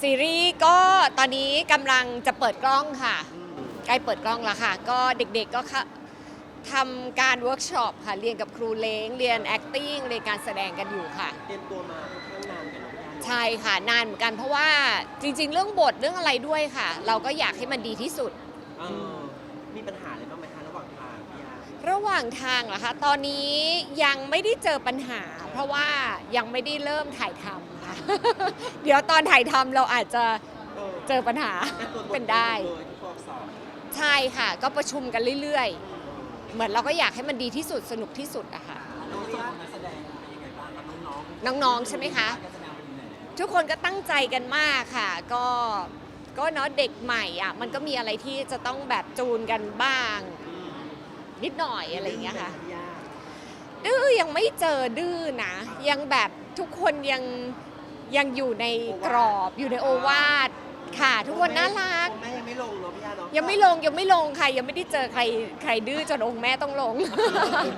ซีรีส์ก็ตอนนี้กำลังจะเปิดกล้องค่ะ ใกล้เปิดกล้องแล้วค่ะ ก็เด็กๆก็ค่ะทำการเวิร์กช็อปค่ะ เรียนกับครูเล้ง เรียน acting เรียนการแสดงกันอยู่ค่ะ เตรียมตัวมาค่อนข้างนานกันนะพี่ยาใช่ค่ะ นานเหมือนกันเพราะว่าจริง ๆ เรื่องบทเรื่องอะไรด้วยค่ะ เราก็อยากให้มันดีที่สุด เออมีปัญหาอะไรบ้างไหมคะระหว่างทางพี่ยาระหว่างทางเหรอคะ ตอนนี้ยังไม่ได้เจอปัญหา เพราะว่ายังไม่ได้เริ่มถ่ายทำค่ะ เดี๋ยวตอนถ่ายทำเราอาจจะเออเจอปัญหาแต่ตัวบทเป็นได้เลยทุกตัวอักษรใช่ค่ะ ก็ประชุมกันเรื่อยๆ เหมือนเราก็อยากให้มันดีที่สุดสนุกที่สุดอะค่ะ น้องว่านักแสดงเป็นยังไงบ้างครับน้องน้องๆใช่ไหมคะการแสดงเป็นยังไงทุกคนก็ตั้งใจกันมากค่ะ ก็ก็เนาะเด็กใหม่อะมันก็มีอะไรที่จะต้องแบบจูนกันบ้าง นิดหน่อยอะไรอย่างเงี้ยค่ะพี่ยาดื้อยังไม่เจอดื้อนะ ยังแบบทุกคนยัง ยังอยู่ในกรอบอยู่ในโอวาทค่ะ ทุกคนน่ารัก แม่ยังไม่ลงเนาะพี่ยาเนาะยังไม่ลงยังไม่ลงค่ะ ยังไม่ได้เจอใครใครดื้อจนองค์แม่ต้องลง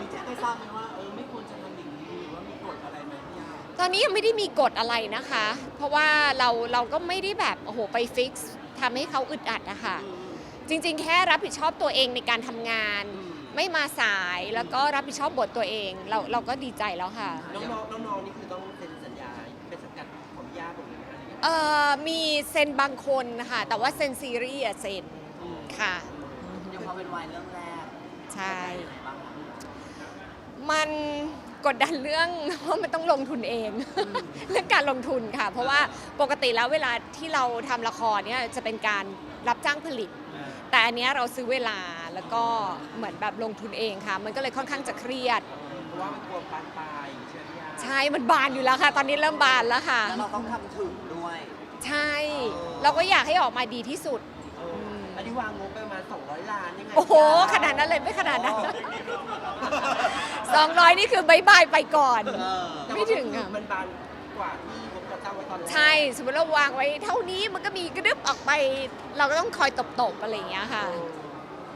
มีแจ้งให้ทราบไหมว่าเออไม่ควรจะทำอย่างนี้หรือว่ามีกฎอะไรไหมพี่ยาตอนนี้ยังไม่ได้มีกฎอะไรนะคะ เพราะว่าเราเราก็ไม่ได้แบบโอ้โหไปฟิกซ์ทำให้เขาอึดอัดนะคะ อืม จริงๆ แค่รับผิดชอบตัวเองในการทำงาน อืม ไม่มาสายแล้วก็รับผิดชอบบทตัวเอง เราเราก็ดีใจแล้วค่ะ น้องๆน้องๆนี่คือ เลยนะคะเอ่อมีเซ็นบางคนค่ะแต่ว่าเซ็นซีรีส์อะเซ็นอืมค่ะ ยังพอเป็นวัยเรื่องแรกใช่ยังไงบ้างคะมันกดดันเรื่อง ว่ามันต้องลงทุนเอง เรื่องการลงทุนค่ะ เพราะว่าปกติแล้วเวลาที่เราทำละครเนี่ยจะเป็นการรับจ้างผลิต แต่อันเนี้ยเราซื้อเวลาแล้วก็เหมือนแบบลงทุนเองค่ะ มันก็เลยค่อนข้างจะเครียด เพราะว่ามันกลัวปานปลายใช่ไหมพี่ยาใช่มันบานอยู่แล้วค่ะ ตอนนี้เริ่มบานแล้วค่ะ แล้วเราต้องทำถึงด้วย ใช่ เราก็อยากให้ออกมาดีที่สุด เอออันนี้วางงบไปประมาณ200ล้านยังไงโอ้โห ขนาดนั้นเลยไม่ขนาดนั้น 200 นี่คือบายบายไปก่อน เออไม่ถึงอะ มันบานกว่าที่งบจะตั้งไว้ตอนแรกใช่ สมมติเราวางไว้เท่านี้มันก็มีกระดึบออกไป เราก็ต้องคอยตบๆอะไรอย่างเงี้ยค่ะ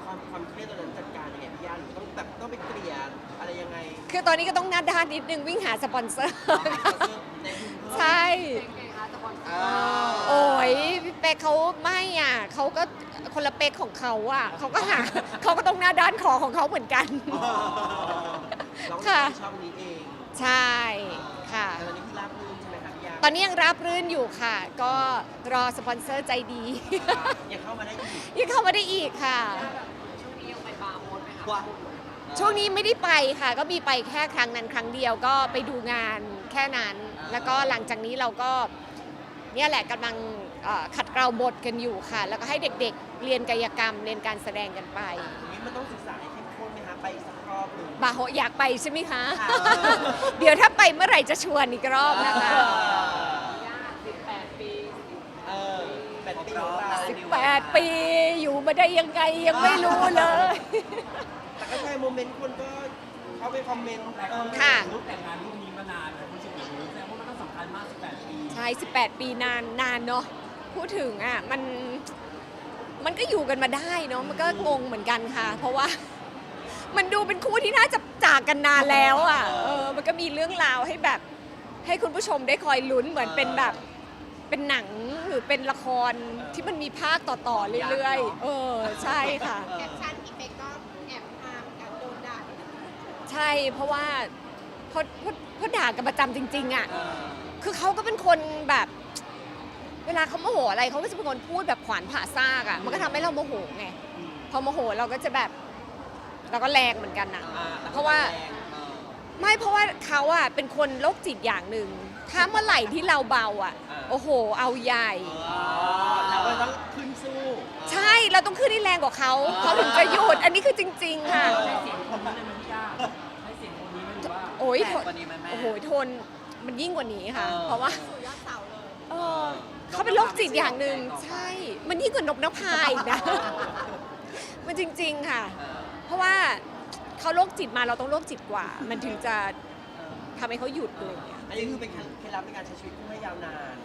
ความความเครียดตอนนั้นจัดการยังไงพี่ยาหรือต้องแบบต้องไปเกลี่ยอะไรยังไงคือตอนนี้ก็ต้องหน้าด้านนิดนึงวิ่งหาสปอนเซอร์ ในทุนเพิ่ม ใช่อ่า โอ้ยพี่เป๊กเขาไม่อะเขาก็คนละเป๊กของเขาอะเขาก็หาเขาก็ต้องหน้าด้านขอของเขาเหมือนกัน เราค่ะช่องนี้เองใช่ค่ะ แต่ตอนนี้คือราบรื่นใช่ไหมครับพี่ยาตอนนี้ยังรับรื่นอยู่ค่ะ ก็รอสปอนเซอร์ใจดี ยังเข้ามาได้อีกยังเข้ามาได้อีกค่ะ กว่าช่วงนี้ไม่ได้ไปค่ะ ก็มีไปแค่ครั้งนั้นครั้งเดียวก็ไปดูงานแค่นั้น แล้วก็หลังจากนี้เราก็ เนี่ยแหละกำลังเอ่อขัดเกลาบทกันอยู่ค่ะ แล้วก็ให้เด็กๆ เรียนกายกรรม เรียนการแสดงกันไปอย่างนี้มันต้องศึกษาให้เข้มข้นไหมคะไปสักรอบหนึ่งบาโฮอยากไปใช่ไหมคะค่ะเดี๋ยวถ้าไปเมื่อไหร่จะชวนอีกรอบนะคะเออแปดปีของเรา8ปีอยู่มาได้ยังไงยังไม่รู้เลย แต่ก็ใช่โมเมนต์คนก็เข้าไปคอมเมนต์เออค่ะรูปแต่งงานรูปนี้มานานแต่คุณสิบเอ็ดปีแสดงว่า มันต้องสำคัญมาก 18 ปี ใช่ 18 ปีนานนานเนาะ พูดถึงอะมันมันก็อยู่กันมาได้เนาะ มันก็งงเหมือนกันค่ะ เพราะว่า มันดูเป็นคู่ที่น่าจะจากกันนานแล้วอะ เออ มันก็มีเรื่องราวให้แบบ ให้คุณผู้ชมได้คอยลุ้นเหมือนเป็นแบบ เป็นหนังหรือเป็นละครที่มันมีภาคต่อๆเรื่อยๆ เออ ใช่ค่ะ แคปชั่นอีเฟกก็แอบพามกันโดนด่าใช่ เพราะว่าเพราะเพราะเพราะด่ากันประจำจริง ๆอะ เออ คือเขาก็เป็นคนแบบ เวลาเขาโมโหอะไรเขาก็จะเป็นคนพูดแบบขวานผ่าซากอะมันก็ทำให้เราโมโหไงพอโมโหเราก็จะแบบเราก็แรงเหมือนกันนะอ่เพราะว่าแรงเออไม่เพราะว่าเขาอะเป็นคนโรคจิตอย่างหนึ่งถ้าเมื่อไหร่ที่เราเบาอะ โอ้โห เอาใหญ่อ๋อเราก็ต้องขึ้นสู้ ใช่เราต้องขึ้นให้แรงกว่าเขาเขาถึงจะหยุดอันนี้คือจริง ๆ ค่ะใช้เสียงคนนี้เลยไหมพี่ย่าใช้เสียงคนนี้ไหมหรือว่าโอ้ยแปลกกว่านี้ไหมแม่โอ้โหโทน มันยิ่งกว่านี้ค่ะ เออ เพราะว่าสู่ยอดเสาเลยเออเขาเป็นโรคจิตอย่างหนึ่งใช่ มันยิ่งกว่านกนภาอีกนะ มันจริง ๆค่ะ เออเพราะว่าเขาโรคจิตมาเราต้องโรคจิตกว่า มันถึงจะทำให้เขาหยุดเลยางเงี้ยอันนี้คือเป็นเคล็ดลับในการใช้ชีวิตที่ให้ยาวนาน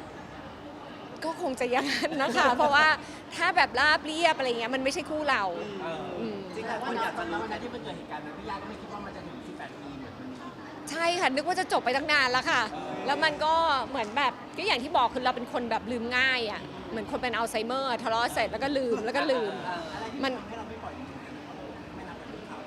ก็คงจะอย่างนั้นนะคะ เพราะว่าถ้าแบบราบเรียบอะไรเงี้ยมันไม่ใช่คู่เรา เอออืมจริงๆแล้วคนอยากจะรู้นะที่มันเกิดเหตุการณ์นั้นพี่ย่าก็ไม่คิดว่ามันจะถึง 18 ปีเหมือนมันมี ใช่ค่ะ นึกว่าจะจบไปตั้งนานแล้วค่ะเออแล้วมันก็เหมือนแบบก็อย่างที่บอกคือเราเป็นคนแบบลืมง่ายอะ เหมือนคนเป็นอัลไซเมอร์ทะเลาะเสร็จแล้วก็ลืมแล้วก็ลืมอะไรที่มันทำให้เราไม่ปล่อยไม่นับกับเขา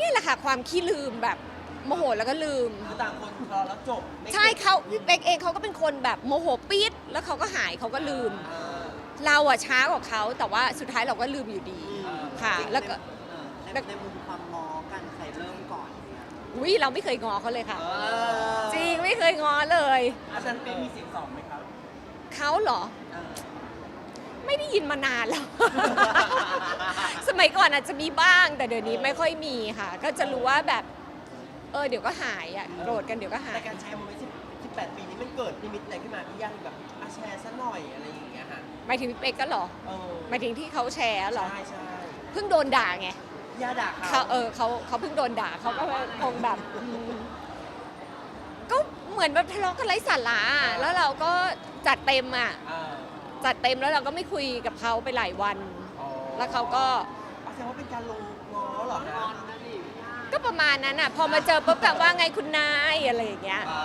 นี่แหละค่ะความขี้ลืมแบบโมโหแล้วก็ลืม คือต่างคนทะเลาะแล้วจบไม่ใช่เขาพี่เป๊กเองเขาก็เป็นคนแบบโมโหปี๊ดแล้วเขาก็หายเขาก็ลืม อ่าเราอะช้ากว่าเขาแต่ว่าสุดท้ายเราก็ลืมอยู่ดีค่ะ แล้วก็เออในในมุมความง้อกันใครเริ่มก่อนเนี่ย อุ้ยเราไม่เคยงอเขาเลยค่ะเออจริงไม่เคยงอเลย อาจารย์เป็นมีเสียงสองไหมครับเขาเหรอเออไม่ได้ยินมานานแล้ว สมัยก่อนอาจจะมีบ้าง แต่เดี๋ยวนี้ไม่ค่อยมีค่ะ ก็จะรู้ว่าแบบ เออเดี๋ยวก็หายอะโกรธกันเดี๋ยวก็หายแต่การใช้โมเมนต์10 18ปีนี้มันเกิดนิมิตอะไรขึ้นมาพี่ย่าแบบอาแชร์ซะหน่อยอะไรอย่างเงี้ยฮะหมายถึงพี่เป๊กก็เหรอเออหมายถึงที่เขาแชร์เหรอใช่ใช่เพิ่งโดนด่าไง ย่าด่าเขาเขาเออเขาเขาเพิ่งโดนด่าเขาก็คงแบบอืมก็เหมือนแบบทะเลาะกันไร้สาระอะแล้วเราก็จัดเต็มอะ เออจัดเต็มแล้วเราก็ไม่คุยกับเขาไปหลายวัน อ๋อแล้วเขาก็อ๋อแสดงว่าเป็นการลงง้อเหรอฮะก็ประมาณนั้นอะ พอมาเจอปุ๊บแบบว่าไงคุณนายอะไรอย่างเงี้ย อ่า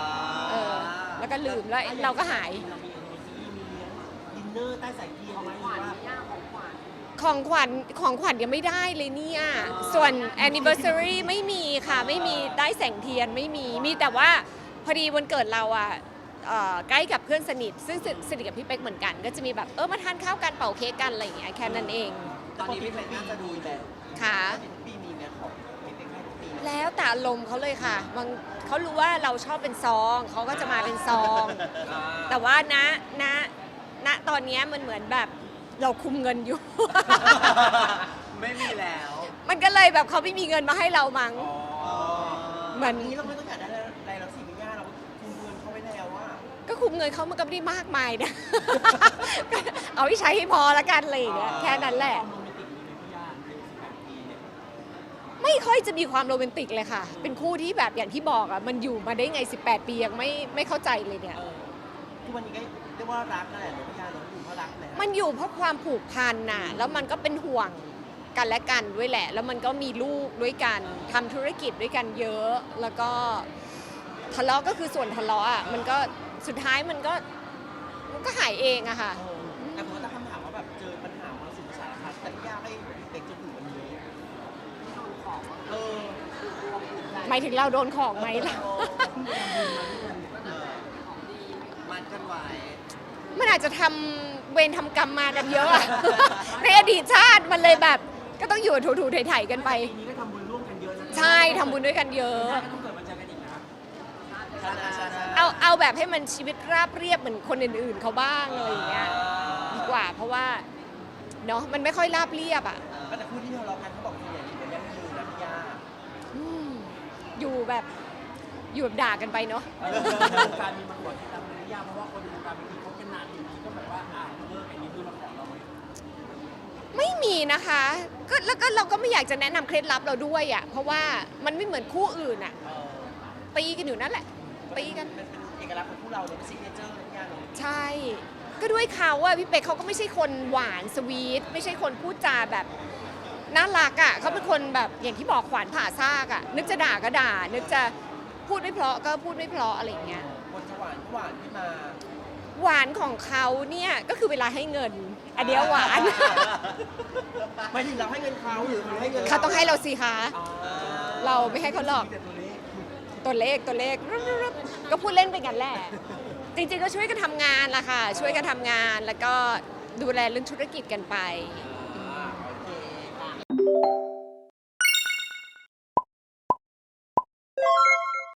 เออแล้วก็ลืมแล้วเราก็หาย เรามีมีซีรีส์มีเลี้ยงดินเนอร์ใต้สายเทียนไหมหรือว่าของขวัญ ของขวัญยังไม่ได้เลยเนี่ย ส่วน anniversary ไม่มีค่ะ ไม่มีได้แสงเทียนไม่มี มีแต่ว่าพอดีวันเกิดเราอะเอ่อใกล้กับเพื่อนสนิท ซึ่งสนิทกับพี่เป๊กเหมือนกัน ก็จะมีแบบเออมาทานข้าวกันเป่าเค้กกันอะไรอย่างเงี้ยแค่นั้นเองตอนนี้พี่เป็นน่าจะดูแบบค่ะ ปีมีเนี่ยของพี่เป็นแค่ปีนะแล้วแต่อารมณ์เขาเลยค่ะบางเขารู้ว่าเราชอบเป็นซองเขาก็จะมาเป็นซองอ่าแต่ว่าณณณตอนเนี้ยมันเหมือนแบบ เราคุมเงินอยู่ ไม่มีแล้วมันก็เลยแบบเขาไม่มีเงินมาให้เรามั้งอ๋อเหมือน นี้เราไม่ต้องอยากได้อะไรแล้วสิพี่ย่าเราคุมเงินเขาไว้แล้วว่าก็คุมเงินเขามันก็ไม่ได้มากมายนะเอาที่ใช้ให้พอละกันอะไรอย่างเงี้ยแค่นั้นแหละ ความโรแมนติกมีไหมพี่ย่าใน18ปีเนี่ยไม่ค่อยจะมีความโรแมนติกเลยค่ะ เป็นคู่ที่แบบอย่างที่บอกอะ มันอยู่มาได้ไง 18 ปียังไม่ไม่เข้าใจเลยเนี่ย เออทุกวันนี้ก็เรียกว่ารักนั่นแหละเนอะพี่ย่าเนาะ มันอยู่เพราะความผูกพันน่ะ แล้วมันก็เป็นห่วงกันและกันด้วยแหละ แล้วมันก็มีลูกด้วยกันทำธุรกิจด้วยกันเยอะ แล้วก็ทะเลาะก็คือส่วนทะเลาะอะ มันก็สุดท้ายมันก็มันก็หายเองอะค่ะเออแต่ผมก็ตั้งคำถามว่าแบบเจอปัญหามาสุดสารพัดแต่พี่ย่าไม่เด็กจนถึงวันนี้เออหมายถึงเราโดนของไหมล่ะมัดกันไว้ มันอาจจะทำเวรทำกรรมมากันเยอะอะ ในอดีตชาติมันเลยแบบ ก็ต้องอยู่ถูๆไถ่ๆกันไป ปีนี้ก็ทำบุญร่วมกันเยอะนะใช่ทำบุญด้วยกันเยอะ ก็ต้องเกิดมาเจอกันอีกนะเอาเอาแบบให้มันชีวิตราบเรียบเหมือนคนอื่น ๆเขาบ้างอะไรอย่างเงี้ยดีกว่าเพราะว่าเนาะมันไม่ค่อยราบเรียบอะแต่คู่ที่ทะเลาะกันเขาบอกส่วนใหญ่อยู่กันยั่งยืนนะพี่ย่าอืมอยู่แบบ อยู่แบบด่ากันไปเนาะในวงการมีมาขอที่รับไม่ยากเพราะว่าคนในวงการบางทีเขากันนานอยู่ดีก็แบบว่าอ่าเลิกอันนี้คือมาขอเราไหมไม่มีนะคะก็แล้วก็เราก็ไม่อยากจะแนะนำเคล็ดลับเราด้วยอะ เพราะว่ามันไม่เหมือนคู่อื่นอะ เออตีกันอยู่นั่นแหละ ตีกัน มันเป็นเอกลักษณ์ของพวกเราเลยเป็นซิกเนเจอร์นะพี่ย่าเนาะใช่ ก็ด้วยเขาอะพี่เป๊กเขาก็ไม่ใช่คนหวานสวีทไม่ใช่คนพูดจาแบบน่ารักอะเขาเป็นคนแบบอย่างที่บอกขวานผ่าซากอะนึกจะด่าก็ด่า นึกจะ พูดไม่เพราะก็พูดไม่เพราะอะไรอย่างเงี้ยบนสวรรค์หวานขึ้นมา หวานของเขาเนี่ยก็คือเวลาให้เงิน อันเดียวหวาน ไม่ถึงเราให้เงินเขาหรือเราให้เงินเขาต้องให้เราสิคะอ่าเราไม่ให้เขาหรอก แต่ตัวนี้ตัวเลขตัวเลขก็พูดเล่นไปกันแหละ จริงๆก็ช่วยกันทำงานละค่ะ ช่วยกันทำงานแล้วก็ดูแลเรื่องธุรกิจกันไปอ่าโอเค